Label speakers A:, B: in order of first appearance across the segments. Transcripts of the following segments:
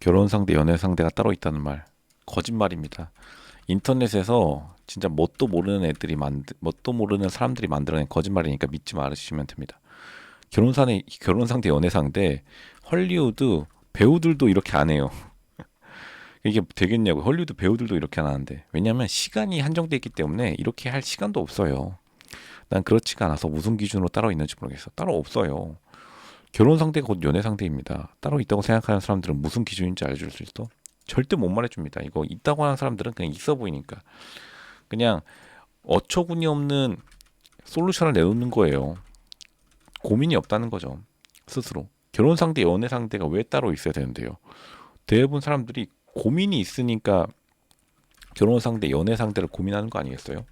A: 결혼 상대, 연애 상대가 따로 있다는 말 거짓말입니다. 인터넷에서 진짜 뭣도 모르는 애들이 만드, 뭣도 모르는 사람들이 만들어낸 거짓말이니까 믿지 말으시면 됩니다. 결혼 상대, 결혼 상대, 연애 상대 헐리우드 배우들도 이렇게 안 해요. 이게 되겠냐고 헐리우드 배우들도 이렇게 안 하는데 왜냐하면 시간이 한정돼 있기 때문에 이렇게 할 시간도 없어요. 난 그렇지가 않아서 무슨 기준으로 따로 있는지 모르겠어. 따로 없어요. 결혼 상대가 곧 연애 상대입니다. 따로 있다고 생각하는 사람들은 무슨 기준인지 알려줄 수 있어? 절대 못 말해줍니다. 이거 있다고 하는 사람들은 그냥 있어 보이니까 그냥 어처구니 없는 솔루션을 내놓는 거예요. 고민이 없다는 거죠. 스스로. 결혼 상대, 연애 상대가 왜 따로 있어야 되는데요? 대부분 사람들이 고민이 있으니까 결혼 상대, 연애 상대를 고민하는 거 아니겠어요?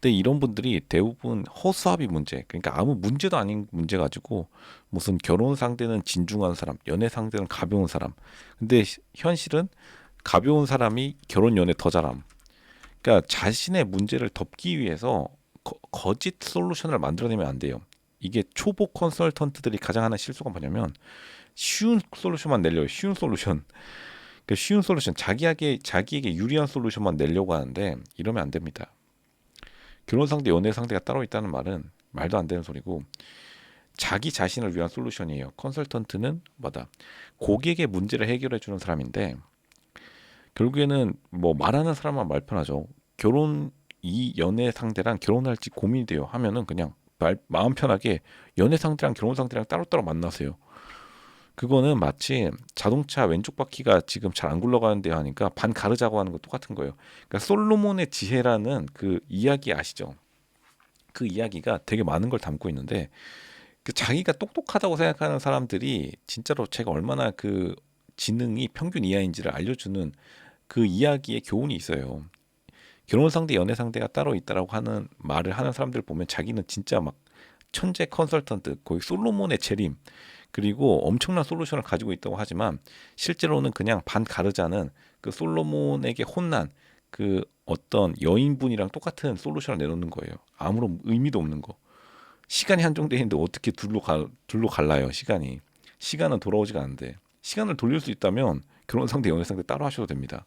A: 근데 이런 분들이 대부분 허수아비 문제, 그러니까 아무 문제도 아닌 문제 가지고 무슨 결혼 상대는 진중한 사람, 연애 상대는 가벼운 사람. 근데 시- 현실은 가벼운 사람이 결혼 연애 더 잘함. 그러니까 자신의 문제를 덮기 위해서 거, 거짓 솔루션을 만들어내면 안 돼요. 이게 초보 컨설턴트들이 가장 하는 실수가 뭐냐면 쉬운 솔루션만 내려요. 쉬운 솔루션. 그 쉬운 솔루션 자기에게 자기에게 유리한 솔루션만 내려고 하는데 이러면 안 됩니다. 결혼 상대, 연애 상대가 따로 있다는 말은 말도 안 되는 소리고 자기 자신을 위한 솔루션이에요. 컨설턴트는 뭐다? 고객의 문제를 해결해 주는 사람인데 결국에는 뭐 말하는 사람만 말 편하죠. 결혼 이 연애 상대랑 결혼할지 고민이 돼요. 하면은 그냥 말, 마음 편하게 연애 상대랑 결혼 상대랑 따로따로 만나세요. 그거는 마치 자동차 왼쪽 바퀴가 지금 잘 안 굴러가는데 하니까 반 가르자고 하는 거 똑같은 거예요. 그러니까 솔로몬의 지혜라는 그 이야기 아시죠? 그 이야기가 되게 많은 걸 담고 있는데 그 자기가 똑똑하다고 생각하는 사람들이 진짜로 제가 얼마나 그 지능이 평균 이하인지를 알려주는 그 이야기의 교훈이 있어요. 결혼 상대, 연애 상대가 따로 있다라고 하는 말을 하는 사람들 보면 자기는 진짜 막 천재 컨설턴트, 거의 솔로몬의 재림, 그리고 엄청난 솔루션을 가지고 있다고 하지만 실제로는 그냥 반 가르자는 그 솔로몬에게 혼난 그 어떤 여인분이랑 똑같은 솔루션을 내놓는 거예요. 아무런 의미도 없는 거. 시간이 한정돼 있는데 어떻게 둘로 가, 둘로 갈라요, 시간이. 시간은 돌아오지가 않는데. 시간을 돌릴 수 있다면 결혼 상대, 연애 상대 따로 하셔도 됩니다.